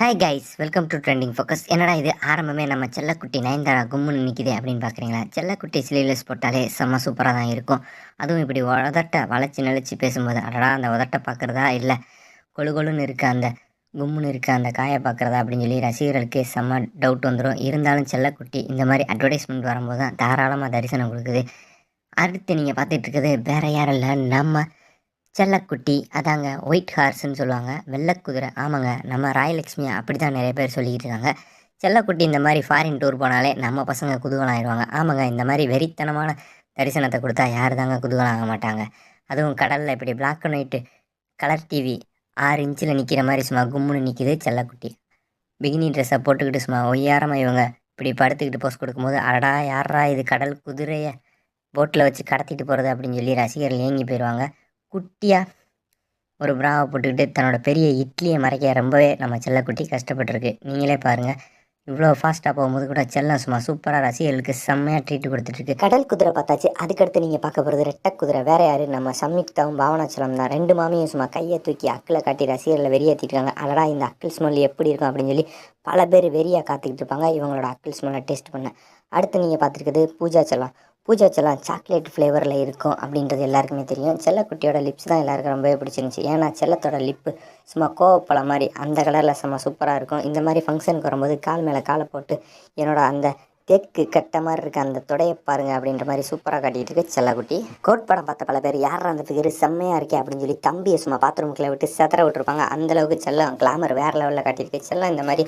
Hi guys welcome to trending focus என்னடா இது? ஆரம்பமே நம்ம செல்லக்குட்டி நயன்தாரா கும்முன்னு நிற்கிது அப்படின்னு பார்க்குறீங்களா செல்லக்குட்டி ஸ்லீவ்லெஸ் போட்டாலே செம்ம சூப்பராக தான் இருக்கும். அதுவும் இப்படி உதட்ட வளைச்சி நெளிச்சு பேசும்போது அடடா அந்த உதட்ட பார்க்குறதா இல்லை? கொழு கொழுன்னு இருக்க அந்த கும்முன்னு இருக்க அந்த காயை பார்க்குறதா அப்படின்னு சொல்லி ரசிகர்களுக்கு செம்ம டவுட் வந்துடும் இருந்தாலும் செல்லக்குட்டி இந்த மாதிரி அட்வர்டைஸ்மெண்ட் வரும்போது தான் தாராளமாக தரிசனம் கொடுக்குது. அடுத்து நீங்கள் பார்த்துட்டு இருக்கிறது வேற யாரும் இல்லை நம்ம செல்லக்குட்டி அதாங்க ஒயிட் ஹார்ஸ்ன்னு சொல்லுவாங்க. வெள்ளைக்குதிரை ஆமாங்க. நம்ம ராயலக்ஷ்மி அப்படி தான் நிறைய பேர் சொல்லிக்கிட்டு இருக்காங்க. செல்லக்குட்டி இந்த மாதிரி ஃபாரின் டூர் போனாலே நம்ம பசங்க குதூகலம் ஆயிடுவாங்க ஆமாங்க இந்த மாதிரி வெறித்தனமான தரிசனத்தை கொடுத்தா யார் தாங்க குதூகலம் ஆக மாட்டாங்க. அதுவும் கடலில் இப்படி black and white colour TV ஆறு இன்ச்சில் நிற்கிற மாதிரி சும்மா கும்முன்னு நிற்கிது செல்லக்குட்டி. பிகினி ட்ரெஸ்ஸை போட்டுக்கிட்டு சும்மா ஒய்யாரமாக இவங்க இப்படி படுத்துக்கிட்டு போஸ் கொடுக்கும்போது அடா யாரா இது கடல் குதிரையை போட்டில் வச்சு கடத்திட்டு போகிறது அப்படின்னு சொல்லி ரசிகர்கள் ஏங்கி போயிடுவாங்க குட்டியாக ஒரு ப்ராவை போட்டுக்கிட்டு தன்னோட பெரிய இட்லியை மறைக்க ரொம்பவே நம்ம செல்லக்குட்டி கஷ்டப்பட்டிருக்கு. நீங்களே பாருங்கள் இவ்வளோ ஃபாஸ்ட்டாக போகும்போது கூட செல்லம் சும்மா சூப்பராக ரசிகர்களுக்கு செம்மையாக ட்ரீட் கொடுத்துட்ருக்கு. கடல் குதிரை பார்த்தாச்சு. அதுக்கடுத்து நீங்கள் பார்க்க போகிறது ரெட்டை குதிரை. வேற யார்? நம்ம சம்யுக்தாவும் பாவனாச்சலம் தான். ரெண்டு மாமியும் சும்மா கையை தூக்கி அக்கில் காட்டி ரசிகர்களை வெறியேற்றிருக்காங்க அடடா இந்த அக்கில் ஸ்மெல் எப்படி இருக்கும் அப்படின்னு சொல்லி பல பேர் வெறியாக காத்துக்கிட்டு இருப்பாங்க இவங்களோட அக்கில் ஸ்மெல்லை டேஸ்ட் பண்ண அடுத்து நீங்கள் பார்த்துருக்குது பூஜா செல்லம். பூஜா செல்லம் சாக்லேட் ஃப்ளேவரில் இருக்கும் அப்படின்றது எல்லாருக்குமே தெரியும். செல்லக்குட்டியோட லிப்ஸ் தான் எல்லாருக்கும் ரொம்பவே பிடிச்சிருந்துச்சி. ஏன்னா செல்லத்தோட லிப்பு சும்மா கோவப்பழம் மாதிரி அந்த கலரில் செம்ம சூப்பராக இருக்கும். இந்த மாதிரி ஃபங்க்ஷனுக்கு வரும்போது கால் மேலே காலை போட்டு என்னோட அந்த தேக்கு கட்ட மாதிரி இருக்க அந்த தொடையை பாருங்க அப்படின்ற மாதிரி சூப்பராக காட்டிகிட்டு இருக்கு செல்லக்குட்டி. கோட் படம் பார்த்த பல பேர் யார் அந்த ஃபிகர் செம்மையாக இருக்கே அப்படின்னு சொல்லி தம்பியை சும்மா பாத்ரூம்குள்ளே விட்டு செதற விட்டுருப்பாங்க. அந்தளவுக்கு செல்லம் கிளாமர் வேறு லெவலில் காட்டியிருக்கு. செல்லம் இந்த மாதிரி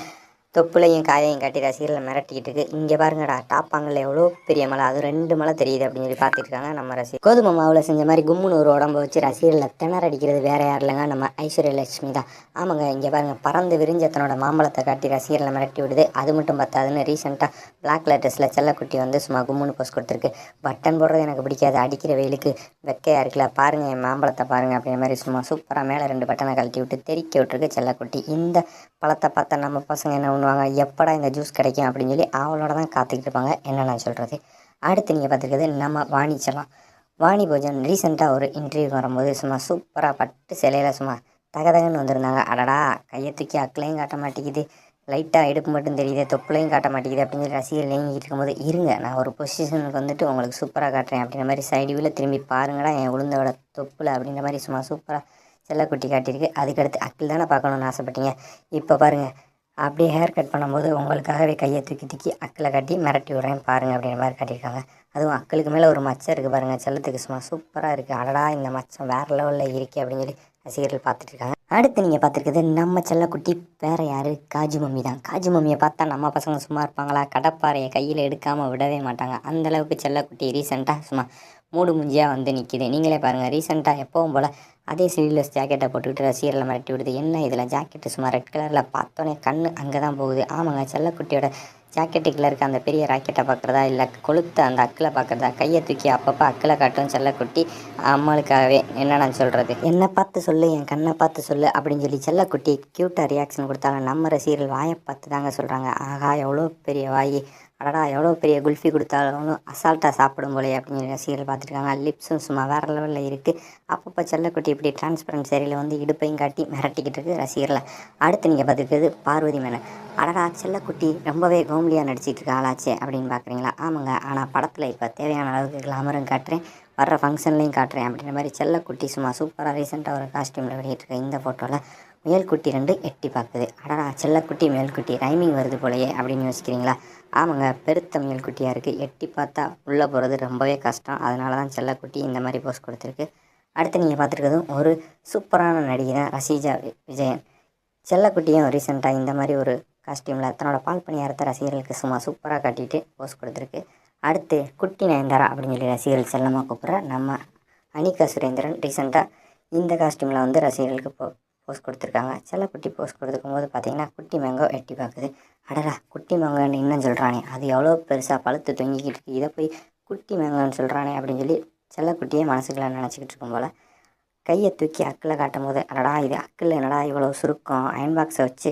தொப்புளையும் காயையும் காட்டி ரசிகர்களை மிரட்டிக்கிட்டு இருக்கு. இங்கே பாருங்கடா டாப்பாங்கல்ல எவ்வளோ பெரிய மலை? அது ரெண்டு மலை தெரியுது அப்படின்னு சொல்லி பார்த்துட்டு இருக்காங்க நம்ம ரசிகர். கோதுமை மாவில் செஞ்ச மாதிரி கும்முன்னு ஒரு உடம்ப வச்சு ரசிகர்களை திணற அடிக்கிறது வேற யார் இல்லைங்க நம்ம ஐஸ்வர்ய லட்சுமி தான். ஆமாங்க இங்கே பாருங்க பறந்து விரிஞ்ச தன்னோட மாம்பழத்தை காட்டி ரசிகர்களை மிரட்டி விடுது. அது மட்டும் பத்தாதுன்னு ரீசெண்டாக பிளாக் லேட்டர்ஸில் செல்லக்குட்டி வந்து சும்மா கும்முன்னு போஸ்ட் கொடுத்துருக்கு. பட்டன் போடுறது எனக்கு பிடிக்காது அடிக்கிற வெயிலுக்கு வெக்கையாக இருக்குல்ல பாருங்க என் மாம்பழத்தை பாருங்கள் அப்படிங்கிற மாதிரி சும்மா சூப்பராக மேலே ரெண்டு பட்டனை கழட்டி விட்டு தெறிக்க விட்டுருக்கு செல்லக்குட்டி. இந்த பழத்தை பார்த்தா நம்ம பசங்க என்ன பண்ணுவாங்க. எப்படா இந்த ஜூஸ் கிடைக்கும் அப்படின்னு சொல்லி அவளோட தான் காத்துக்கிட்டு இருப்பாங்க. என்ன நான் சொல்கிறது அடுத்து நீங்கள் பார்த்துருக்கிறது நம்ம வாணிச்சலாம் வாணி போஜன் ரீசெண்டாக ஒரு இன்டர்வியூ வரும்போது சும்மா சூப்பராக பட்டு சிலையில் சும்மா தகதகன்னு வந்திருந்தாங்க. அடடா கையை தூக்கி அக்களையும் காட்ட மாட்டேங்குது. லைட்டாக எடுப்பு மட்டும் தெரியுது தொப்புளையும் காட்ட மாட்டேங்குது அப்படின்னு சொல்லி ரசிகர் ஏங்கிட்டு இருக்கும்போது இருங்க நான் ஒரு பொசிஷனுக்கு வந்துட்டு உங்களுக்கு சூப்பராக காட்டுறேன் அப்படின்ற மாதிரி சைடு வியூவில் திரும்பி பாருங்கடா என் உளுந்தோட தொப்புல அப்படின்ற மாதிரி சும்மா சூப்பராக செல்லக்குட்டி காட்டியிருக்கு. அதுக்கடுத்து அக்கில் தானே பார்க்கணுன்னு ஆசைப்பட்டீங்க. இப்போ பாருங்கள் அப்படியே ஹேர் கட் பண்ணும்போது உங்களுக்காகவே கையை தூக்கி தூக்கி அக்கில் கட்டி மிரட்டி விட்றேன் பாருங்கள் அப்படின்ற மாதிரி காட்டியிருக்காங்க. அதுவும் அக்களுக்கு மேலே ஒரு மச்சம் இருக்குது பாருங்கள் செல்லத்துக்கு சும்மா சூப்பராக இருக்குது அடடா இந்த மச்சம் வேறு லெவலில் இருக்கே அப்படின்னு சொல்லி ரசிகர்கள் பார்த்துட்டு இருக்காங்க. அடுத்து நீங்கள் பார்த்துருக்குது நம்ம செல்லக்குட்டி வேறு யார்? காஜு மம்மி தான். காஜு மம்மியை பார்த்தா நம்ம பசங்க சும்மா இருப்பாங்களா? கடப்பாறையை கையில் எடுக்காமல் விடவே மாட்டாங்க. அந்தளவுக்கு செல்லக்குட்டி ரீசெண்டாக சும்மா மூடு முஞ்சியாக வந்து நிற்கிது நீங்களே பாருங்கள் ரீசெண்டாக எப்போவும் போல் அதே ஸ்லீவ்லெஸ் ஜாக்கெட்டை போட்டுக்கிட்டு ரசிகர்களை மிரட்டி விடுது. என்ன இதில்? ஜாக்கெட்டு சும்மா ரெட் கலரில் பார்த்தோன்னே கண் அங்கே தான் போகுது. ஆமாங்க செல்லக்குட்டியோட ஜாக்கெட்டுக்குள்ளே இருக்க அந்த பெரிய ராக்கெட்டை பார்க்குறதா? இல்லை கொளுத்த அந்த அக்கில் பார்க்குறதா? கையை தூக்கி அப்பப்போ அக்கில் காட்டும் செல்லக்குட்டி அம்மாளுக்காகவே. என்ன நான் சொல்கிறது என்னை பார்த்து சொல்லு என் கண்ணை பார்த்து சொல்லு அப்படின்னு சொல்லி செல்லக்குட்டி க்யூட்டாக ரியாக்ஷன் கொடுத்தாங்க. நம்ம ரசிகர்கள் வாயை பார்த்து தாங்க சொல்கிறாங்க ஆகா எவ்வளோ பெரிய வாய். அடடா எவ்வளோ பெரிய குல்ஃபி கொடுத்தாலும் அசால்ட்டாக சாப்பிடும் போலே அப்படின்னு ரசிகர்கள் பார்த்துருக்காங்க. லிப்ஸும் சும்மா வேறு லெவலில் இருக்குது அப்பப்போ செல்லக்குட்டி இப்படி டிரான்ஸ்பரண்ட் சரியில் வந்து இடுப்பையும் காட்டி மிரட்டிக்கிட்டு இருக்குது ரசிகர்களை. அடுத்து நீங்கள் பார்த்துருக்கிறது பார்வதி மேனன். அடடா செல்லக்குட்டி ரொம்பவே கோம்லியாக நடிச்சிட்டு இருக்க ஆளாச்சே அப்படின்னு பார்க்குறீங்களா? ஆமாங்க ஆனால் படத்தில் இப்போ தேவையான அளவுக்கு கிளாமரும் காட்டுறேன் வர்ற ஃபங்க்ஷன்லேயும் காட்டுறேன் அப்படின்ற மாதிரி செல்லக்குட்டி சும்மா சூப்பராக ரீசெண்டாக ஒரு காஸ்டியூமில் வெளியிட்டிருக்க இந்த ஃபோட்டோவில் முயல்குட்டி ரெண்டு எட்டி பார்க்குது. அடடா செல்லக்குட்டி முயல்குட்டி ரைமிங் வருது போலையே அப்படின்னு யோசிக்கிறீங்களா? ஆமாங்க பெருத்தமிழ் குட்டியாக இருக்குது எட்டி பார்த்தா உள்ளே போகிறது ரொம்பவே கஷ்டம். அதனால தான் செல்லக்குட்டி இந்த மாதிரி போஸ்ட் கொடுத்துருக்கு. அடுத்து நீங்கள் பார்த்துருக்கதும் ஒரு சூப்பரான நடிகை தான் ரசீஜா விஜயன். செல்லக்குட்டியும் ரீசெண்டாக இந்த மாதிரி ஒரு காஸ்டியூமில் தன்னோட பால் பணியாரத்தை ரசிகர்களுக்கு சும்மா சூப்பராக காட்டிட்டு போஸ்ட் கொடுத்துருக்கு. அடுத்து குட்டி நயன்தாரா அப்படின்னு சொல்லி ரசிகர்கள் செல்லமாக கூப்பிட்ற நம்ம அனிகா சுரேந்திரன் ரீசெண்டாக இந்த காஸ்டியூமில் வந்து ரசிகர்களுக்கு போ போஸ்ட் கொடுத்துருக்காங்க. செல்லக்குட்டி போஸ் கொடுத்துருக்கும் போது பார்த்தீங்கன்னா குட்டி மேங்கோ எட்டி பார்க்குது அடடா குட்டி மேங்கோன்னு இன்னும் சொல்கிறானே அது எவ்வளோ பெருசாக பழுத்து தொங்கிக்கிட்டு இருக்கு. இதை போய் குட்டி மேங்கோன்னு சொல்கிறானே அப்படின்னு சொல்லி செல்லக்குட்டியே மனசுக்குள்ள நினச்சிக்கிட்டு இருக்கும் போல். கையை தூக்கி அக்கில் காட்டும் போது அடடா இது அக்கில் என்னடா இவ்வளோ சுருக்கம்? அயன் பாக்ஸை வச்சு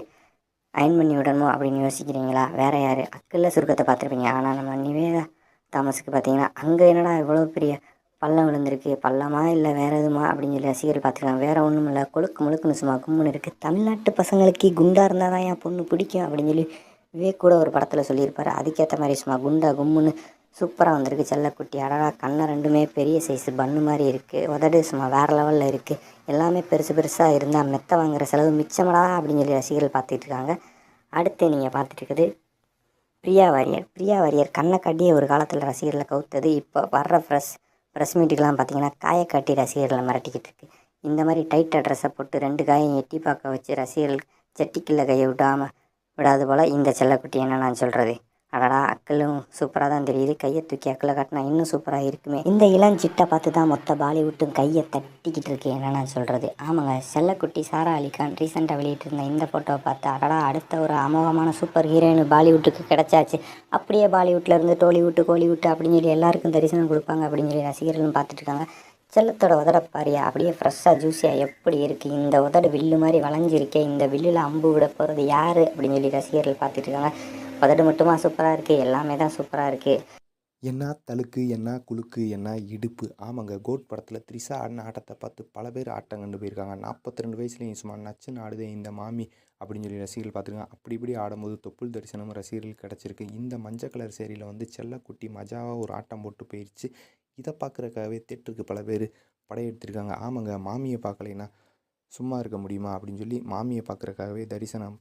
அயன் பண்ணி விடணுமோ அப்படின்னு யோசிக்கிறீங்களா? வேறு யார்? அக்கில் சுருக்கத்தை பார்த்துருப்பீங்க. ஆனால் நம்ம நிவேதா தாமஸுக்கு பார்த்தீங்கன்னா அங்கே என்னடா இவ்வளோ பெரிய பள்ளம் விழுந்திருக்கு. பள்ளமா இல்லை வேறு எதுமா அப்படின்னு சொல்லி ரசிகர்கள் பார்த்துருக்காங்க வேறு ஒன்றும் இல்லை. கொழுக்கு முழுக்குன்னு சும்மா கும்முன்னு இருக்குது தமிழ்நாட்டு பசங்களுக்கு குண்டாக இருந்தால் தான் என் பொண்ணு பிடிக்கும் அப்படின்னு சொல்லி விவேக் கூட ஒரு படத்தில் சொல்லியிருப்பாரு. அதுக்கேற்ற மாதிரி சும்மா குண்டா கும்முன்னு சூப்பராக வந்திருக்கு. செல்லக்குட்டி அடடா கண்ணை ரெண்டுமே பெரிய சைஸு பண்ணு மாதிரி இருக்குது உதடு சும்மா வேறு லெவலில் இருக்குது எல்லாமே பெருசு பெருசாக இருந்தால் மெத்த வாங்குற செலவு மிச்சமடா அப்படின்னு சொல்லி ரசிகர்கள் பார்த்துட்டு இருக்காங்க. அடுத்து நீங்கள் பார்த்துட்டு இருக்குது பிரியா வாரியர். பிரியா வாரியர் கண்ணை காட்டியே ஒரு காலத்தில் ரசிகர்களை கவுத்தது. இப்போ வர்ற ஃப்ரெஷ் ப்ரெஸ் மீட்டுக்கெலாம் பார்த்தீங்கன்னா காயை காட்டி ரசிகர்களை மிரட்டிக்கிட்டு இருக்கு. இந்த மாதிரி டைட்டாக ட்ரெஸ்ஸை போட்டு ரெண்டு காயும் எட்டி பார்க்க வச்சு ரசிகர்கள் செட்டிக்குள்ள கையை விடாமல் விடாது போல் இந்த செல்லக்குட்டி என்ன நான் சொல்கிறது அடடா அக்கலும் சூப்பராக தான் தெரியுது. கையை தூக்கி அக்கில் காட்டினா இன்னும் சூப்பராக இருக்குமே. இந்த இளஞ்சிட்டை பார்த்து தான் மொத்த பாலிவுட்டும் கையை தட்டிக்கிட்டு இருக்கு என்ன நான் சொல்கிறது ஆமாங்க செல்லக்குட்டி சாரா அலிகான் ரீசெண்டாக வெளியிட்டிருந்த இந்த ஃபோட்டோவை பார்த்து அடடா அடுத்த ஒரு அமோகமான சூப்பர் ஹீரோயின் பாலிவுட்டுக்கு கிடச்சாச்சு. அப்படியே பாலிவுட்லேருந்து இருந்து டோலிவுட்டு கோலிவுட்டு அப்படின்னு சொல்லி எல்லாருக்கும் தரிசனம் கொடுப்பாங்க அப்படின்னு சொல்லி ரசிகர்களும் பார்த்துட்டு இருக்காங்க. செல்லத்தோட உதட பாரியா? அப்படியே ஃப்ரெஷ்ஷாக ஜூஸியாக எப்படி இருக்குது இந்த உதடு வில்லு மாதிரி வளைஞ்சிருக்கே இந்த வில்லில் அம்பு விட போகிறது யார்? அப்படின்னு சொல்லி ரசிகர்கள் பார்த்துட்டு இருக்காங்க. உதடு மட்டுமா சூப்பராக இருக்குது எல்லாமே தான் சூப்பராக இருக்குது என்ன தழுக்கு என்ன குலுக்கு என்ன இடுப்பு? ஆமாங்க கோட் படத்தில் த்ரிஷா ஆடின ஆட்டத்தை பார்த்து பல பேர் ஆட்டம் கண்டு போயிருக்காங்க. நாற்பத்தி ரெண்டு வயசுலேயும் சும்மா நச்சுன்னு ஆடுதே இந்த மாமி அப்படின்னு சொல்லி ரசிகர்கள் பார்த்துருக்காங்க. அப்படி இப்படி ஆடும்போது தொப்புள் தரிசனம் ரசிகர்கள் கிடச்சிருக்கு. இந்த மஞ்சள் கலர் சேரியில் வந்து செல்லக்குட்டி மஜாவாக ஒரு ஆட்டம் போட்டு போயிடுச்சு இதை பார்க்குறக்காகவே தேட்டருக்கு பல பேர் படையெடுத்திருக்காங்க. ஆமாங்க மாமியை பார்க்கலைன்னா சும்மா இருக்க முடியுமா அப்படின்னு சொல்லி மாமியை பார்க்குறக்காகவே தரிசனம்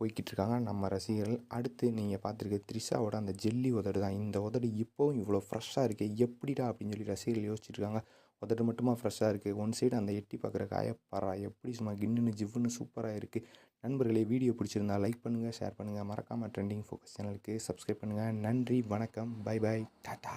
போய்கிட்டு இருக்காங்க நம்ம ரசிகர்கள். அடுத்து நீங்கள் பார்த்துருக்க த்ரிஷாவோட அந்த ஜெல்லி உதடு தான். இந்த உதடு இப்போவும் இவ்வளோ ஃப்ரெஷ்ஷாக இருக்குது எப்படிடா அப்படின்னு சொல்லி ரசிகர்கள் யோசிச்சுருக்காங்க உதடு மட்டுமா ஃப்ரெஷ்ஷாக இருக்குது ஒன் சைடு அந்த எட்டி பார்க்குற காயப்பாரா எப்படி சும்மா கின்னுன்னு ஜிவ்வுன்னு சூப்பராக இருக்குது நண்பர்களே வீடியோ பிடிச்சிருந்தா லைக் பண்ணுங்கள் ஷேர் பண்ணுங்கள் மறக்காமல் ட்ரெண்டிங் ஃபோக்கஸ் சேனலுக்கு சப்ஸ்கிரைப் பண்ணுங்கள் நன்றி வணக்கம். By by tata